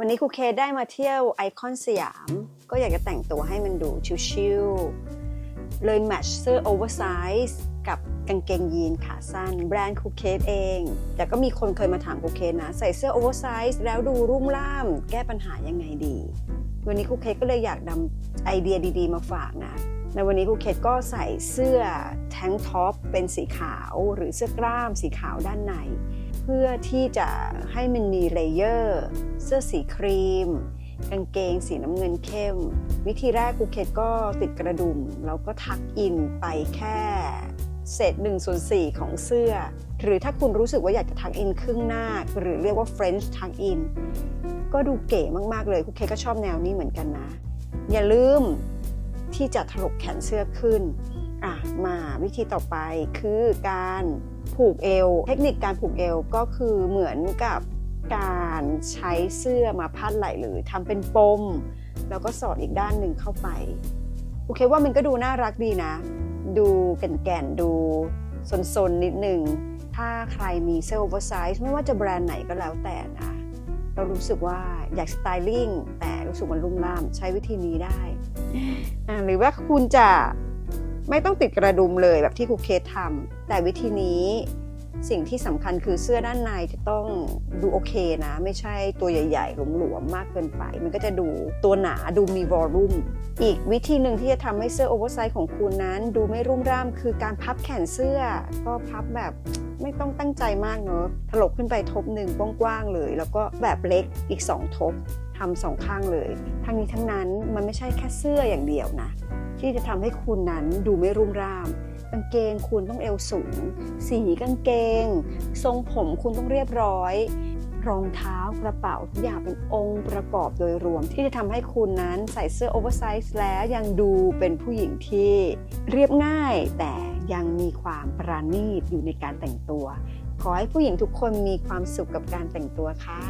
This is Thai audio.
วันนี้ครูเคได้มาเที่ยวไอคอนสยาม ก็อยากจะแต่งตัวให้มันดูชิลๆเลยแมทช์เสื้อโอเวอร์ไซส์กับกางเกงยีนขาสั้น แบรนด์ครูเคเอง แต่ก็มีคนเคยมาถามครูเคนะ ใส่เสื้อโอเวอร์ไซส์แล้วดูรุ่มร่าม แก้ปัญหายังไงดี วันนี้ครูเคก็เลยอยากนำไอเดียดีๆ มาฝากนะในวันนี้ครูเคก็ใส่เสื้อ แทงท็อปเป็นสีขาวหรือเสื้อกล้ามสีขาวด้านใน เพื่อที่จะให้มันมีเลเยอร์ เสื้อสีครีม กางเกงสีน้ำเงินเข้ม วิธีแรกครูเคก็ติดกระดุมแล้วก็ทักอินไปแค่เศษ1ส่วน4ของเสื้อ หรือถ้าคุณรู้สึกว่าอยากจะทักอินครึ่งหน้า หรือเรียกว่า French ทักอินก็ดูเก๋มาก ๆ เลยครูเคก็ชอบแนวนี้เหมือนกันนะ อย่าลืมที่จะถลกแขนเสื้อขึ้น อะมาวิธีต่อไปคือการผูกเอว เทคนิคการผูกเอวก็คือเหมือนกับการใช้เสื้อมาพัดไหล่เลยทำเป็นปม แล้วก็สอดอีกด้านหนึ่งเข้าไป โอเคว่ามันก็ดูน่ารักดีนะ ดูแก่นๆดูซนๆนิดหนึ่ง ถ้าใครมีเสื้อโอเวอร์ไซส์ไม่ว่าจะแบรนด์ไหนก็แล้วแต่นะ เรารู้สึกว่าอยากสไตลิ่งแต่รู้สึกมันรุ่มร่ามใช้วิธีนี้ได้อ่าหรือว่าคุณจะ ไม่ต้องติดกระดุมเลยแบบที่ครูเคสทำแต่วิธีนี้สิ่งที่สำคัญคือเสื้อด้านในจะต้องดูโอเคนะ ไม่ใช่ตัวใหญ่ๆหลวมๆมากเกินไป มันก็จะดูตัวหนาดูมีวอลลุ่ม อีกวิธีหนึ่งที่จะทำให้เสื้อโอเวอร์ไซส์ของคุณนั้น ดูไม่รุ่มร่ามคือการพับแขนเสื้อ ก็พับแบบไม่ต้องตั้งใจมากเนอะถลกขึ้นไปทบหนึ่งกว้างๆเลย แล้วก็แบบเล็กอีก 2 ทบทำสองข้างเลย ทั้งนี้ทั้งนั้นมันไม่ใช่แค่เสื้ออย่างเดียวนะ ที่จะทำให้คุณนั้นดูไม่รุ่มร่ามกางเกงคุณต้องเอวสูง สีกางเกง ทรงผมคุณต้องเรียบร้อย รองเท้ากระเป๋าทุกอย่างเป็นองค์ประกอบโดยรวม ที่จะทำให้คุณนั้นใส่เสื้อโอเวอร์ไซส์แล้วยังดูเป็นผู้หญิงที่เรียบง่ายแต่ยังมีความปราณีตอยู่ในการแต่งตัว ขอให้ผู้หญิงทุกคนมีความสุขกับการแต่งตัวค่ะ